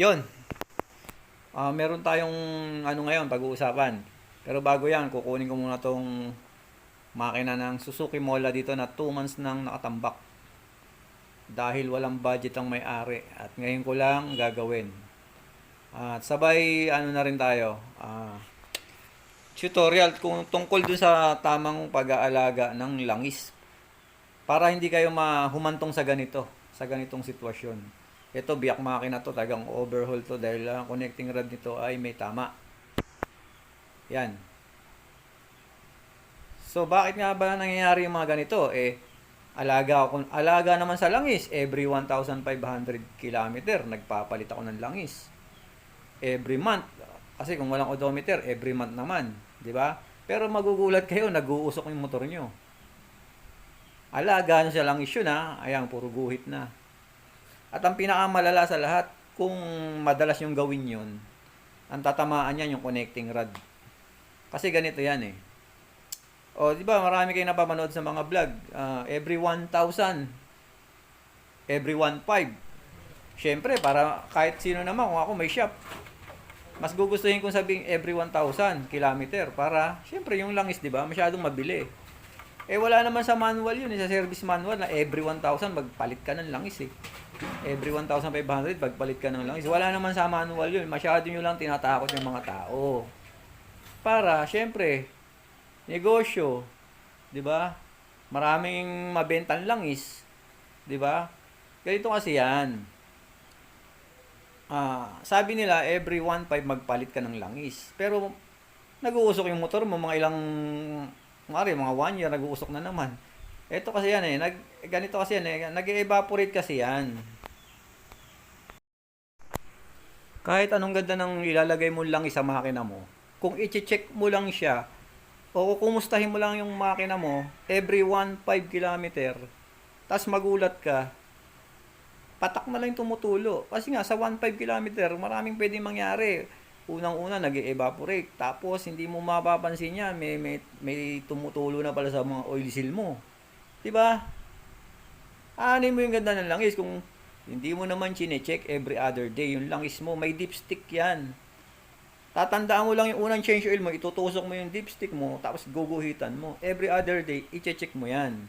Yun. Ah, meron tayong ano ngayon pag-uusapan. Pero bago 'yan, kukunin ko muna tong makina ng Suzuki Mola dito na 2 months nang nakatambak. Dahil walang budget ang may-ari at ngayon ko lang gagawin. At sabay ano na rin tayo, ah, tutorial kung tungkol dun sa tamang pag-aalaga ng langis para hindi kayo mahumantong sa ganito, sa ganitong sitwasyon. Ito, biyak makina to, tagang overhaul to dahil ang connecting rod nito ay may tama. Yan. So, bakit nga ba nangyayari yung mga ganito? Eh, alaga ako, alaga naman sa langis. Every 1,500 kilometer, nagpapalit ako ng langis. Every month. Kasi kung walang odometer, every month naman. Di ba? Pero magugulat kayo, nag-uusok yung motor nyo. Alaga nyo sa langis yun ha. Ayan, puro guhit na. At ang pinakamalala sa lahat, kung madalas yung gawin yun, ang tatamaan yan yung connecting rod. Kasi ganito yan eh. O, di ba, marami kayong napapanood sa mga vlog. Ah, every 1,000, every 1,5. Siyempre, para kahit sino naman, kung ako may shop, mas gugustuhin kong sabihin every 1,000 kilometer para, siyempre, yung langis, di ba, masyadong mabili. Eh, wala naman sa manual yun, eh, sa service manual na every 1,000 magpalit ka ng langis eh. Every 1,500 magpalit ka ng langis. Wala naman sa manual yun. Masyado nyo lang tinatakot yung mga tao. Para, syempre, negosyo, 'di ba? Maraming mabentang langis, 'di ba? Ganito kasi 'yan. Ah, sabi nila every 1.5 magpalit ka ng langis. Pero nag-uusok yung motor mo mga ilang mari mga 1 year nag-uusok na naman. Ito kasi yan eh, nag ganito kasi yan eh, nag-evaporate kasi yan. Kahit anong ganda ng ilalagay mo lang sa makina mo, kung i-check mo lang siya, o kumustahin mo lang yung makina mo, every 1.5 kilometer, tas magulat ka, patak na lang tumutulo. Kasi nga, sa 1.5 kilometer, maraming pwedeng mangyari. Unang-una, nag evaporate Tapos, hindi mo mapapansin yan, may, may, may tumutulo na pala sa mga oil seal mo. Diba? Aanin mo yung ganda ng langis kung hindi mo naman chine-check every other day. Yung langis mo, may dipstick yan. Tatandaan mo lang yung unang change oil mo, itutusok mo yung dipstick mo, tapos guguhitan mo. Every other day, i-check mo yan.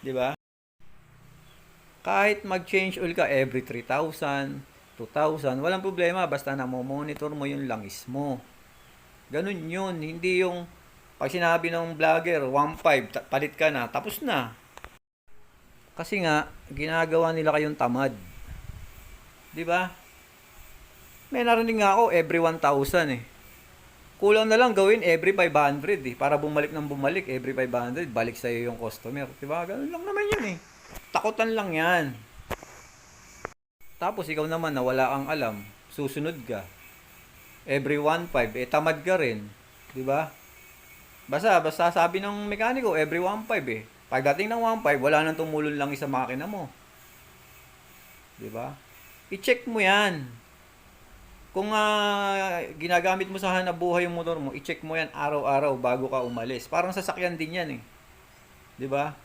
Di ba? Kahit mag-change oil ka every 3,000, 2,000, walang problema basta na mo monitor mo yung langis mo. Ganun yun, hindi yung pag sinabi ng vlogger 1.5, ta- palit ka na, tapos na. Kasi nga, ginagawa nila kayong tamad. Di ba? May narinig nga ako every 1,000 eh. Kulang na lang gawin every 500 eh. Para bumalik ng bumalik, every 500, balik sa'yo yung customer. Diba? Ganun lang naman yun eh. Takutan lang yan. Tapos ikaw naman na wala kang alam, susunod ka. Every 1.5, eh tamad ka rin. Diba? Basta, basta sabi ng mekaniko, every 1.5 eh. Pagdating ng 1.5, wala nang tumulong lang sa makina mo. Diba? I-check mo yan. Kung ah, ginagamit mo sa hanap buhay yung motor mo, i-check mo yan araw-araw bago ka umalis. Parang sasakyan din yan eh. 'Di ba?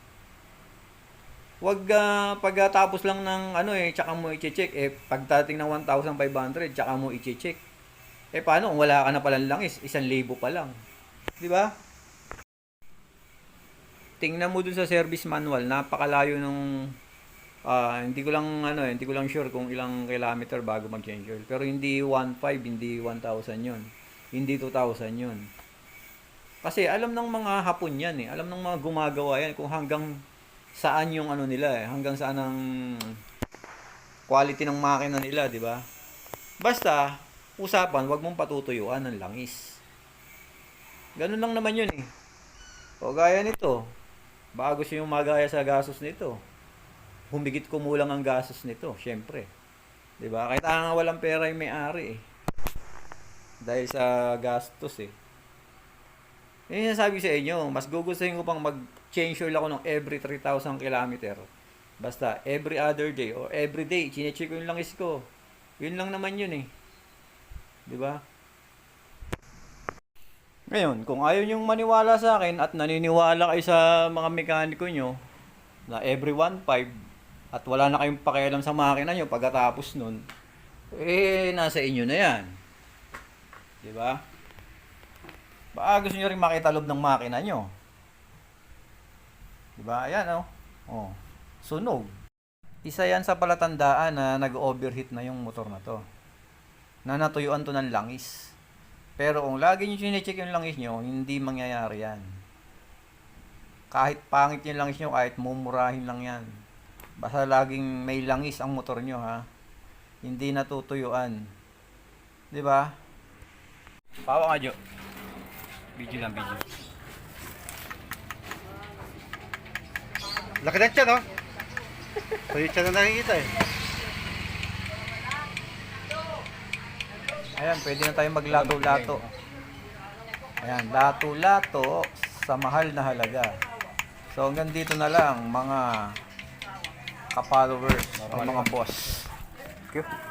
Huwag ah, pagkatapos lang ng ano eh, tsaka mo i-check eh pagdating ng 1,500, tsaka mo i-check. Eh paano kung wala ka na palang langis, isang libo pa lang. 'Di ba? Tingnan mo dun sa service manual, napakalayo nung Ah, hindi ko lang ano, eh, hindi ko lang sure kung ilang kilometer bago mag-change oil. Pero hindi 1.5, hindi 1,000 'yon. Hindi 2,000 'yon. Kasi alam ng mga Hapon 'yan eh. Alam ng mga gumagawa 'yan kung hanggang saan yung ano nila eh, hanggang saan ang quality ng makina nila, 'di ba? Basta usapan, 'wag mong patutuyuan ng langis. Ganun lang naman 'yun eh. O gaya nito, baka gusto yung magaya sa gastos nito humigit kumulang ang gastos nito, syempre. 'Di ba? Kahit nga walang pera yung may-ari eh. Dahil sa gastos eh. Yung ko sa inyo, mas gugustuhin ko pang mag-change oil ako ng every 3,000 kilometer. Basta every other day or every day, chinecheck ko yung langis ko. Yun lang naman yun eh. 'Di ba? Ngayon, kung ayaw niyong maniwala sa akin at naniniwala kayo sa mga mekaniko nyo na every 1.5 at wala na kayong pakialam sa makina nyo pagkatapos nun, eh, nasa inyo na yan. Di ba? Baka gusto nyo rin makita loob ng makina nyo. Di ba? Ayan, oh. Oh. Sunog. Isa yan sa palatandaan na nag-overheat na yung motor na to. Na natuyuan to ng langis. Pero kung lagi nyo chinecheck yung langis nyo, hindi mangyayari yan. Kahit pangit yung langis nyo, kahit mumurahin lang yan. Basta laging may langis ang motor nyo, ha? Hindi natutuyuan. Di ba? Pawa nga, Jo. Video lang, video. Laki na siya, no? Tuyo siya na nakikita eh. Ayan, pwede na tayo maglato-lato. Ayan, lato-lato sa mahal na halaga. So, hanggang dito na lang, mga ka-followers o mga boss. Thank you.